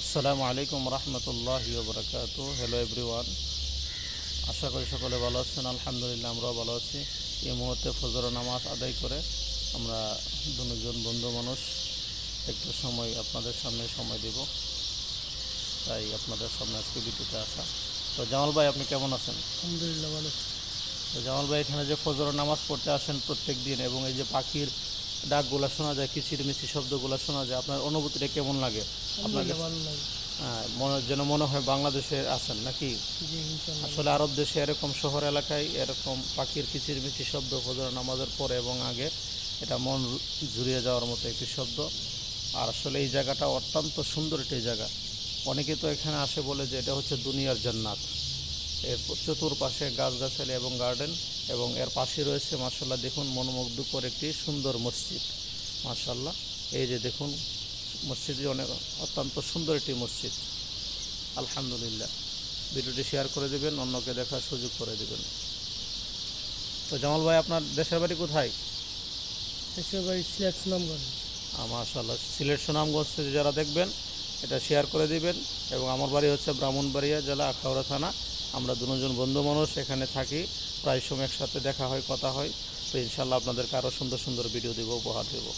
আসসালামু আলাইকুম রহমতুল্লাহ বরকাত। হ্যালো এভরিওয়ান আশা করি সকলে ভালো আছেন আলহামদুলিল্লাহ আমরাও ভালো আছি। এই মুহূর্তে ফজর নামাজ আদায় করে আমরা দুজন বন্ধু মানুষ একটু সময় আপনাদের সামনে সময় দেব। তাই আপনাদের সামনে আজকে ভিডিওতে আসা। তো জামাল ভাই আপনি কেমন আছেন? আলহামদুলিল্লাহ ভালো। তো জামাল ভাই এখানে যে ফজর নামাজ পড়তে আসেন প্রত্যেক দিন এবং এই যে পাখির ডাকগুলা শোনা যায় কিচির মিচির শব্দগুলো শোনা যায়। আপনার অনুভূতিটা কেমন লাগে? আপনার ভালো লাগে। হ্যাঁ, মনে যেন মনে হয় বাংলাদেশে আছেন নাকি? আসলে আরব দেশে এরকম শহর এলাকায় এরকম পাখির কিচিরমিচির শব্দ ফজর নামাজের পরে এবং আগে এটা মন জুড়িয়ে যাওয়ার মতো একটি শব্দ। আর আসলে এই জায়গাটা অত্যন্ত সুন্দর একটি জায়গা। অনেকে তো এখানে আসে বলে যে এটা হচ্ছে দুনিয়ার জান্নাত। এর চতুর্পাশে গাছগাছালি এবং গার্ডেন এবং এর পাশে রয়েছে মার্শাল্লাহ দেখুন মনোমুগ্ধকর একটি সুন্দর মসজিদ। মার্শাল্লাহ এই যে দেখুন মসজিদটি অনেক অত্যন্ত সুন্দর একটি মসজিদ। আলহামদুলিল্লাহ। ভিডিওটি শেয়ার করে দেবেন অন্যকে দেখার সুযোগ করে দেবেন। তো জামাল ভাই আপনার দেশের বাড়ি কোথায়? দেশের বাড়ি সিলেট সুনামগঞ্জ। মাশাল্লাহ সিলেট সুনামগঞ্জ থেকে যারা দেখবেন এটা শেয়ার করে দিবেন। এবং আমার বাড়ি হচ্ছে ব্রাহ্মণবাড়িয়া জেলা আখাউড়া থানা। আমরা দুজন বন্ধু মানুষ, এখানে থাকি। প্রায় সময় একসাথে দেখা হয়, কথা হয়। তো ইনশাল্লাহ আপনাদেরকে আরও সুন্দর সুন্দর ভিডিও দেবো, উপহার দেবো।